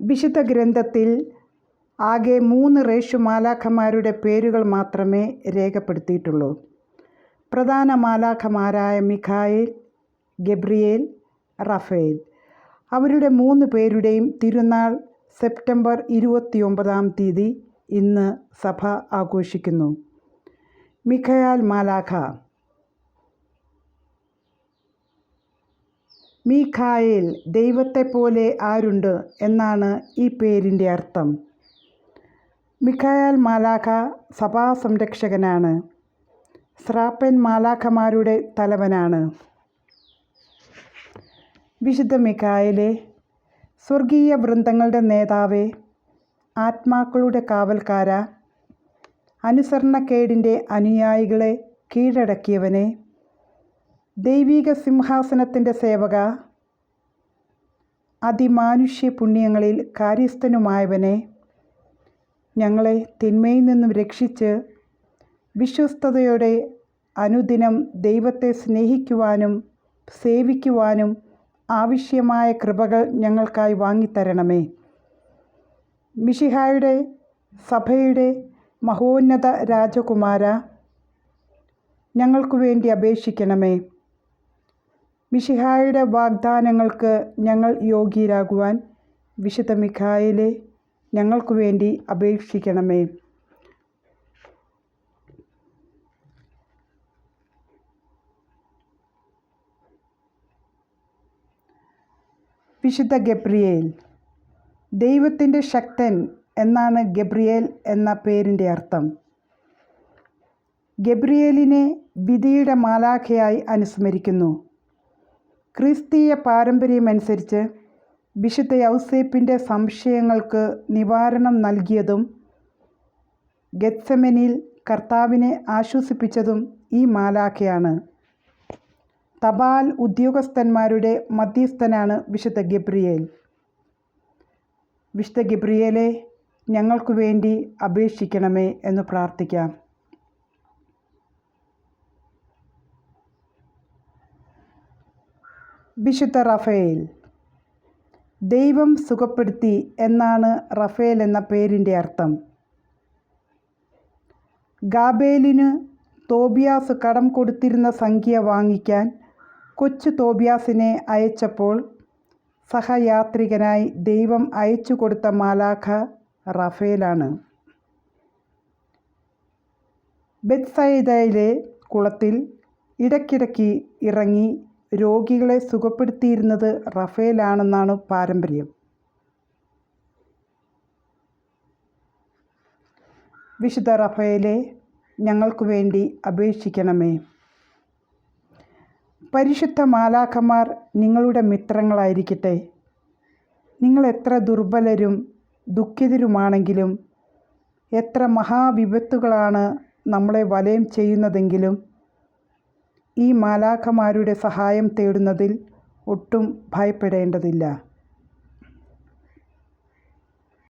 വിശുദ്ധ ഗ്രന്ഥത്തിൽ ആകെ മൂന്ന് റേഷു മാലാഖമാരുടെ പേരുകൾ മാത്രമേ രേഖപ്പെടുത്തിയിട്ടുള്ളൂ. പ്രധാന മാലാഖമാരായ മിഖായേൽ ഗബ്രിയേൽ റഫേൽ. അവരുടെ മൂന്ന് പേരുടെയും തിരുനാൾ സെപ്റ്റംബർ ഇരുപത്തിയൊമ്പതാം തീയതി ഇന്ന് സഭ ആഘോഷിക്കുന്നു. മിഖയാൽ മാലാഖ. മീഖായേൽ ദൈവത്തെപ്പോലെ ആരുണ്ട് എന്നാണ് ഈ പേരിന്റെ അർത്ഥം. മിഖായാൽ മാലാഖ സഭാ സംരക്ഷകനാണ് സ്രാപ്പൻ മാലാഖമാരുടെ തലവനാണ്. വിശുദ്ധ മിഖായലെ സ്വർഗീയ വൃന്ദങ്ങളുടെ നേതാവേ ആത്മാക്കളുടെ കാവൽക്കാര അനുസരണക്കേടിന്റെ അനുയായികളെ കീഴടക്കിയവനെ ദൈവിക സിംഹാസനത്തിന്റെ സേവക അതിമാനുഷ്യ പുണ്യങ്ങളിൽ കാര്യസ്ഥനുമായവനെ ഞങ്ങളെ തിന്മയിൽ നിന്നും രക്ഷിച്ച് വിശ്വസ്തയോടെ അനുദിനം ദൈവത്തെ സ്നേഹിക്കുവാനും സേവിക്കുവാനും ആവശ്യമായ കൃപകൾ ഞങ്ങൾക്കായി വാങ്ങിത്തരണമേ. മിഷിഹായുടെ സഭയുടെ മഹോന്നത രാജകുമാര ഞങ്ങൾക്കു വേണ്ടി അപേക്ഷിക്കണമേ. മിഷിഹായുടെ വാഗ്ദാനങ്ങൾക്ക് ഞങ്ങൾ യോഗ്യരാകുവാൻ വിശുദ്ധ മിഖായിലെ ഞങ്ങൾക്കു വേണ്ടി അപേക്ഷിക്കണമേ. വിശുദ്ധ ഗബ്രിയേൽ ദൈവത്തിന്റെ ശക്തൻ എന്നാണ് ഗബ്രിയേൽ എന്ന പേരിന്റെ അർത്ഥം. ഗബ്രിയേലിനെ വിധിയുടെ മാലാഖയായി അനുസ്മരിക്കുന്നു. ക്രിസ്തീയ പാരമ്പര്യമനുസരിച്ച് വിശുദ്ധ യൗസേപ്പിന്റെ സംശയങ്ങൾക്ക് നിവാരണം നൽകിയതും ഗത്സമനിൽ കർത്താവിനെ ആശ്വസിപ്പിച്ചതും ഈ മാലാഖയാണ്. തപാൽ ഉദ്യോഗസ്ഥന്മാരുടെ മധ്യസ്ഥനാണ് വിശുദ്ധ ഗബ്രിയേൽ. വിശുദ്ധ ഗബ്രിയേലെ ഞങ്ങൾക്കു വേണ്ടി അപേക്ഷിക്കണമേ എന്ന് പ്രാർത്ഥിക്കാം. വിശുദ്ധ റഫേൽ. ദൈവം സുഖപ്പെടുത്തി എന്നാണ് റഫേൽ എന്ന പേരിന്റെ അർത്ഥം. ഗാബേലിന് തോബിയാസ് കടം കൊടുത്തിരുന്ന സംഖ്യ വാങ്ങിക്കാൻ കൊച്ചു തോബിയാസിനെ അയച്ചപ്പോൾ സഹയാത്രികനായി ദൈവം അയച്ചു കൊടുത്ത മാലാഖ റഫേലാണ്. ബെത്സൈദയിലെ കുളത്തിൽ ഇടയ്ക്കിടയ്ക്ക് ഇറങ്ങി രോഗികളെ സുഖപ്പെടുത്തിയിരുന്നത് റഫേലാണെന്നാണ് പാരമ്പര്യം. വിശുദ്ധ റഫേലെ ഞങ്ങൾക്കു വേണ്ടി അപേക്ഷിക്കണമേ. പരിശുദ്ധ മാലാഖമാർ നിങ്ങളുടെ മിത്രങ്ങളായിരിക്കട്ടെ. നിങ്ങൾ എത്ര ദുർബലരും ദുഃഖിതരുമാണെങ്കിലും എത്ര മഹാവിപത്തുകളാണ് നമ്മളെ വലയം ചെയ്യുന്നതെങ്കിലും ഈ മാലാഖമാരുടെ സഹായം തേടുന്നതിൽ ഒട്ടും ഭയപ്പെടേണ്ടതില്ല.